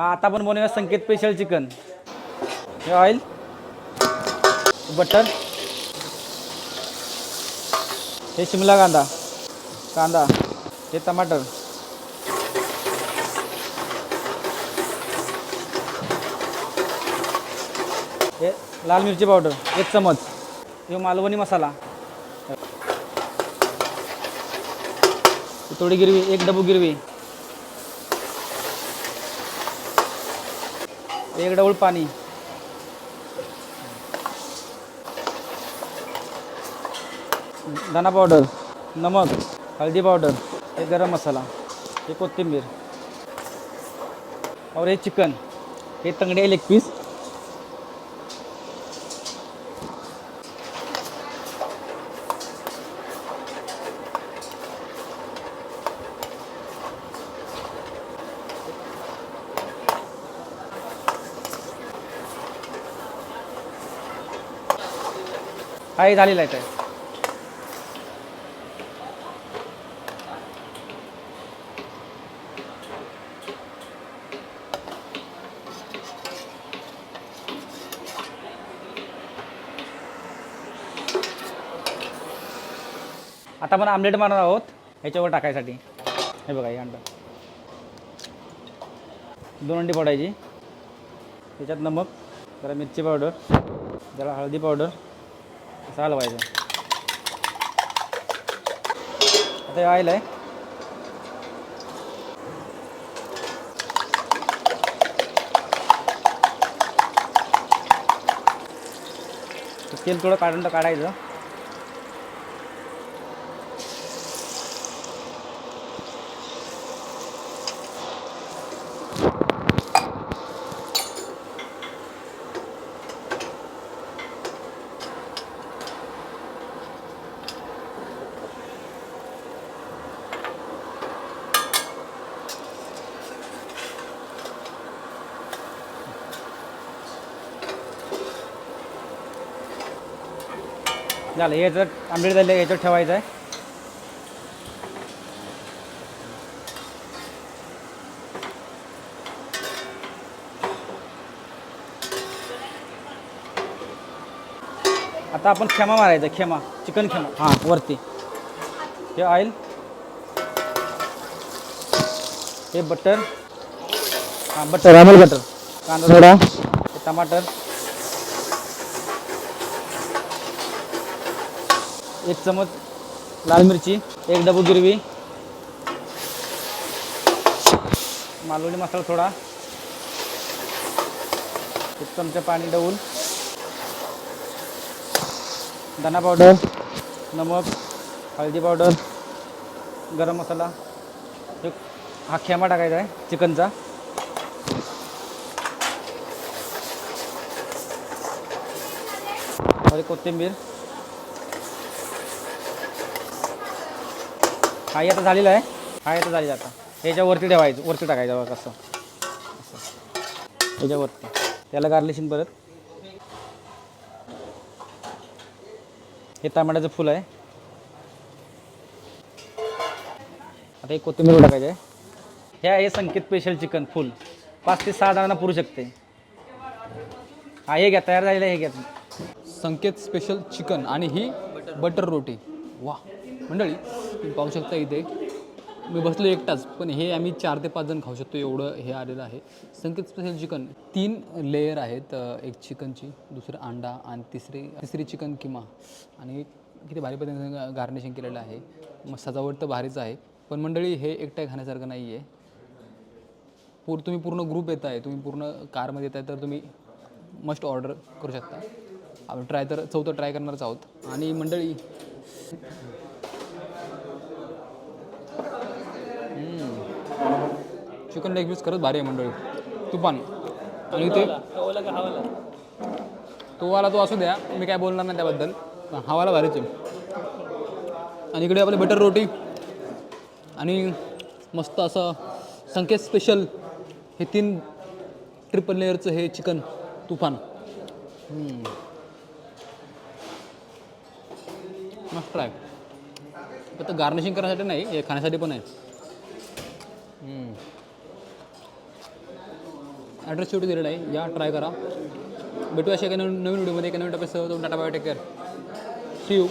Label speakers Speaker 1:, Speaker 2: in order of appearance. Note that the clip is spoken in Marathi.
Speaker 1: हा आता आपण बनवूया संकेत स्पेशल चिकन हे ऑइल बटर हे शिमला कांदा कांदा हे टमाटर. हे लाल मिरची पावडर एक चमच. हे मालवणी मसाला. थोडी गिरवी एक डबू गिरवी. एक डबल पाणी. धना पावडर नमक हल्दी पावडर हे गरम मसाला हे कोथिंबीर. और हे चिकन हे तंगडे लेग पीस हा हे झालेलं आहे ते. आता आपण आमलेट मारणार आहोत ह्याच्यावर टाकायसाठी. हे बघा हे अंडा दोन अंडी फोडायची. त्याच्यात नमक जरा मिरची पावडर जरा हळदी पावडर असं हलवायचं आता ऑइल आहे तेल थोडं काढून तर काढायचं. झालं. हे जर आंबेड झालं याच्यावर ठेवायचं आहे. आता आपण खेमा मारायचा खेमा. चिकन खेमा. हां वरती. हे ऑइल हे बटर हां बटर अमूल बटर कांदा थोडा टमाटर. एक चमच लाल मिरची एक डबू गिरवी. मालवणी मसाला थोडा. एक चमचा पाणी डवून धना पावडर नमक हळदी पावडर गरम मसाला. एक हा खेमा टाकायचा आहे चिकनचा. कोथिंबीर. हा आता झालेला आहे. हा आता झालेला आता. ह्याच्यावरती ठेवायचं वरती टाकायचं बघा कसं. ह्याच्यावरती त्याला गार्लिशिंग परत. हे टमाट्याचं फुल आहे. आता एक कोथिंबीर टाकायचं आहे. हे आहे संकेत स्पेशल चिकन फुल. पाच ते सहा जणांना पुरू शकते. हा हे घ्या तयार झालेलं आहे हे घ्या
Speaker 2: संकेत स्पेशल चिकन आणि ही बटर रोटी. वा मंडळी तुम्ही पाहू शकता इथे मी बसलो एकटाच पण हे आम्ही चार ते पाच जण खाऊ शकतो एवढं हे आलेलं आहे. संकेत स्पेशल चिकन तीन लेयर आहेत एक चिकनची दुसरं अंडा आणि तिसरी तिसरी चिकन किमा. आणि किती भारी पद्धतीने गार्निशिंग केलेलं आहे. मग सजावट तर भारीच आहे. पण मंडळी हे एकट्या खाण्यासारखं नाही आहे पूर तुम्ही पूर्ण ग्रुप येत आहे तुम्ही पूर्ण कारमध्ये येत आहे तर तुम्ही मस्ट ऑर्डर करू शकता. आपण ट्राय तर चौथं ट्राय करणारच आहोत. आणि मंडळी चिकन लेग पीस खरंच भारी आहे मंडळी. तुपान. आणि ते तो वाला तो असू द्या मी काय बोलणार नाही त्याबद्दल. हवाला भारीच आहे. आणि इकडे आपली बटर रोटी. आणि मस्त असं संकेत स्पेशल हे तीन ट्रिपल लेअरचं हे चिकन तुफान. मस्त ट्राय फक्त गार्निशिंग करण्यासाठी नाही हे खाण्यासाठी पण आहे. ॲड्रेस शेवटी दिलेला आहे. या ट्राय करा. भेटू अशा एका नवीन नवीन व्हिडिओमध्ये एका नवीन टप्प्यासह Tata biotech care. See you